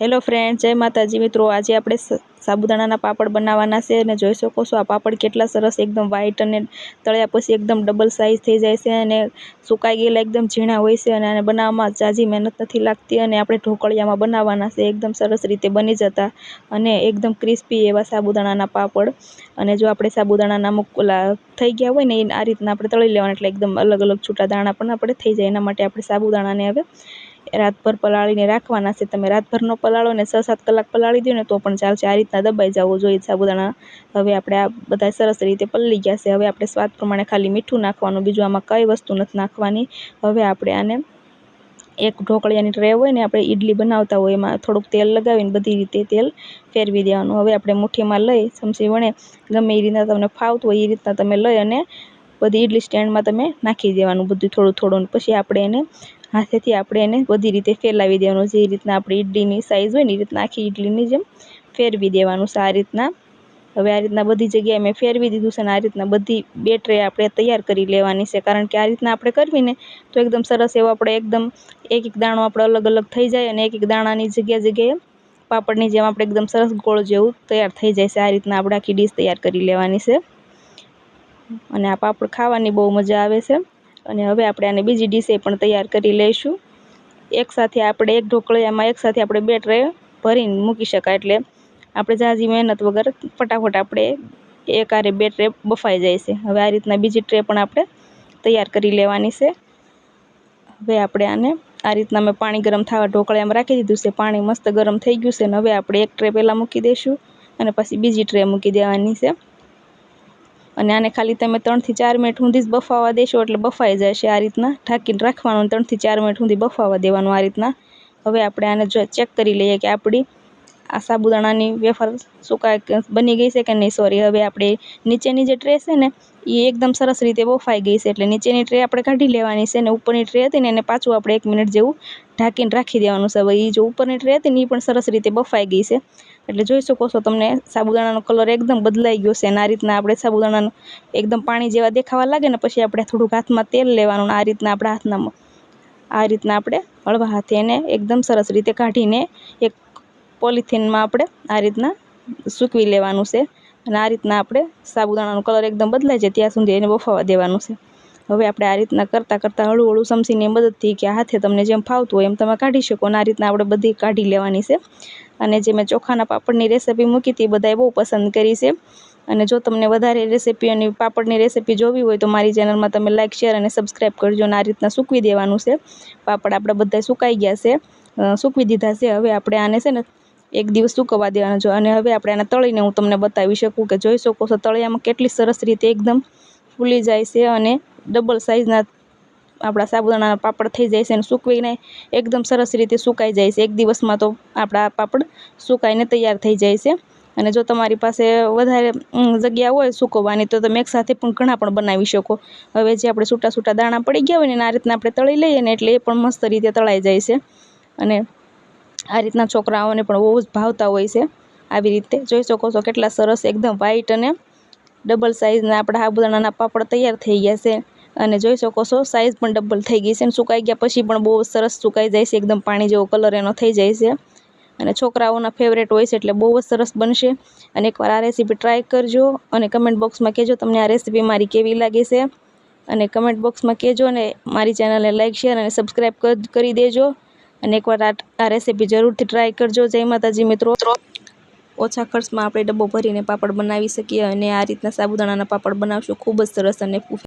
Hello friend જય માતાજી મિત્રો. આજે આપણે સાબુદાણાના પાપડ બનાવવાના છે અને જોઈ શકો છો આ પાપડ કેટલા સરસ એકદમ વ્હાઈટ અને તળ્યા પછી એકદમ ડબલ સાઇઝ થઈ જાય છે અને સુકાઈ ગયેલા એકદમ ઝીણા હોય છે અને આને બનાવવામાં ઝાઝી મહેનત નથી લાગતી અને આપણે ઢોકળિયામાં બનાવવાના છે. એકદમ સરસ રીતે બની જતા અને એકદમ ક્રિસ્પી એવા સાબુદાણાના પાપડ. અને જો આપણે સાબુદાણાના અમુક થઈ ગયા હોય ને આ રીતના આપણે તળી લેવાના, એટલે એકદમ અલગ અલગ છૂટા દાણા પણ આપણે થઈ જાય. એના માટે આપણે સાબુદાણાને હવે રાતભર પલાળીને રાખવાના છે. તમે રાતભરનો પલાળો ને છ સાત કલાક પલાળી દો ને તો પણ ચાલશે આ રીતના દબાઈ જવો જોઈએ સાબુદાણા. હવે આપણે આ બધા સરસ રીતે પલળી ગયા છે. હવે આપણે સ્વાદ પ્રમાણે ખાલી મીઠું નાખવાનું. બીજું આમાં કઈ વસ્તુ નથી નાખવાની. હવે આપણે આને એક ઢોકળિયાની ટ્રે હોય ને આપણે ઈડલી બનાવતા હોય એમાં થોડુંક તેલ લગાવીને બધી રીતે તેલ ફેરવી દેવાનું. હવે આપણે મુઠ્ઠીમાં લઈ ચમચી વણે ગમે એ રીતના તમને ફાવતું હોય એ રીતના તમે લઈ અને બધી ઈડલી સ્ટેન્ડમાં તમે નાખી દેવાનું. બધું થોડું થોડું પછી આપણે એને હાથેથી આપણે એને બધી રીતે ફેલાવી દેવાનું. જે રીતના આપણી ઈડલીની સાઇઝ હોય ને એ રીતના આખી ઈડલીની જેમ ફેરવી દેવાનું છે આ રીતના. હવે આ રીતના બધી જગ્યાએ મેં ફેરવી દીધું છે અને આ રીતના બધી બે ટ્રે આપણે તૈયાર કરી લેવાની છે. કારણ કે આ રીતના આપણે કરવી ને તો એકદમ સરસ એવો આપણે એકદમ એક એક દાણો આપણે અલગ અલગ થઈ જાય અને એક એક દાણાની જગ્યા જગ્યાએ પાપડની જેમ આપણે એકદમ સરસ ગોળ જેવું તૈયાર થઈ જાય છે. આ રીતના આપણે આખી ડીશ તૈયાર કરી લેવાની છે. અને આ પાપડ ખાવાની બહુ મજા આવે છે. અને હવે આપણે આને બીજી ડીશે પણ તૈયાર કરી લઈશું. એકસાથે આપણે એક ઢોકળિયામાં એકસાથે આપણે બે ટ્રે ભરીને મૂકી શકાય એટલે આપણે ઝાઝી મહેનત વગર ફટાફટ આપણે એક આરે બે ટ્રે બફાઈ જાય છે. હવે આ રીતના બીજી ટ્રે પણ આપણે તૈયાર કરી લેવાની છે. હવે આપણે આને આ રીતના મેં પાણી ગરમ થવા ઢોકળિયામાં રાખી દીધું છે. પાણી મસ્ત ગરમ થઈ ગયું છે અને હવે આપણે એક ટ્રે પહેલાં મૂકી દઈશું અને પછી બીજી ટ્રે મૂકી દેવાની છે. અને આને ખાલી તમે ત્રણથી ચાર મિનિટ સુધી જ બફાવા દેશો એટલે બફાઈ જશે આ રીતના. ઢાંકીને રાખવાનું ત્રણથી ચાર મિનિટ સુધી બફાવા દેવાનું આ રીતના. હવે આપણે આને જો ચેક કરી લઈએ કે આપણી આ સાબુદાણાની વેફર સુકાય બની ગઈ છે કે નહીં? સોરી હવે આપણે નીચેની જે ટ્રે છે ને એ એકદમ સરસ રીતે બફાઈ ગઈ છે એટલે નીચેની ટ્રે આપણે કાઢી લેવાની છે અને ઉપરની ટ્રે હતી ને, એને પાછું આપણે એક મિનિટ જેવું ઢાંકીને રાખી દેવાનું છે. હવે એ જો ઉપરની ટ્રે હતી ને એ પણ સરસ રીતે બફાઈ ગઈ છે. એટલે જોઈ શકો છો તમને સાબુદાણાનો કલર એકદમ બદલાઈ ગયો છે અને આ રીતના આપણે સાબુદાણાનું એકદમ પાણી જેવા દેખાવા લાગે ને પછી આપણે થોડુંક હાથમાં તેલ લેવાનું આ રીતના આપણા હાથના આ રીતના આપણે હળવા હાથે એને એકદમ સરસ રીતે કાઢીને એક પોલિથીનમાં આપણે આ રીતના સૂકવી લેવાનું છે. અને આ રીતના આપણે સાબુદાણાનો કલર એકદમ બદલાઈ જાય ત્યાં સુધી એને બફાવા દેવાનું છે. હવે આપણે આ રીતના કરતાં કરતાં હળવું હળવું સમસીની મદદથી કે હાથે તમને જેમ ફાવતું હોય એમ તમે કાઢી શકો અને આ રીતના આપણે બધી કાઢી લેવાની છે. અને જે મેં ચોખાના પાપડની રેસીપી મૂકી હતી બધાએ બહુ પસંદ કરી છે. અને જો તમને વધારે રેસીપી અને પાપડની રેસીપી જોવી હોય તો મારી ચેનલમાં તમે લાઇક શેર અને સબસ્ક્રાઈબ કરજો અને આ રીતના સૂકવી દેવાનું છે. પાપડ આપણે બધા સુકાઈ ગયા છે. સૂકવી દીધા છે. હવે આપણે આને છે ને એક દિવસ સૂકવવા દેવાના જો અને હવે આપણે આને તળીને હું તમને બતાવી શકું કે જોઈ શકો છો તળિયામાં કેટલી સરસ રીતે એકદમ ફૂલી જાય છે અને ડબલ સાઇઝના આપણા સાબુદાણાના પાપડ થઈ જાય છે અને સૂકવીને એકદમ સરસ રીતે સુકાઈ જાય છે. એક દિવસમાં તો આપણા પાપડ સુકાઈને તૈયાર થઈ જાય છે. અને જો તમારી પાસે વધારે જગ્યા હોય સૂકવવાની તો તમે એકસાથે પણ ઘણા પણ બનાવી શકો. હવે જે આપણે છૂટા છૂટા દાણા પડી ગયા હોય ને આ રીતના આપણે તળી લઈએ ને એટલે એ પણ મસ્ત રીતે તળાઈ જાય છે. અને આ રીતના છોકરાઓને પણ બહુ જ ભાવતા હોય છે. આવી રીતે જોઈ શકો છો કેટલા સરસ, એકદમ વ્હાઈટ અને ડબલ સાઇઝના આપણા સાબુદાણાના પાપડ તૈયાર થઈ ગયા છે. અને જોઈ શકો છો સાઇઝ પણ ડબલ થઈ ગઈ છે અને સુકાઈ ગયા પછી પણ બહુ સરસ સુકાઈ જાય છે, એકદમ પાણી જેવો કલર એનો થઈ જાય છે. અને છોકરાઓના ફેવરેટ હોય છે એટલે બહુ જ સરસ બનશે. અને એકવાર આ રેસીપી ટ્રાય કરજો અને કમેન્ટ બોક્સમાં કહેજો તમને આ રેસીપી મારી કેવી લાગે છે. અને કમેન્ટ બોક્સમાં કહેજો અને મારી ચેનલને લાઇક શેર અને સબસ્ક્રાઈબ કરી દેજો. અને એકવાર આ રેસીપી જરૂરથી ટ્રાય કરજો. જય માતાજી મિત્રો. ઓછા ખર્ચમાં આપણે ડબ્બો ભરીને પાપડ બનાવી શકીએ અને આ રીતના સાબુદાણાના પાપડ બનાવશું. ખૂબ જ સરસ અને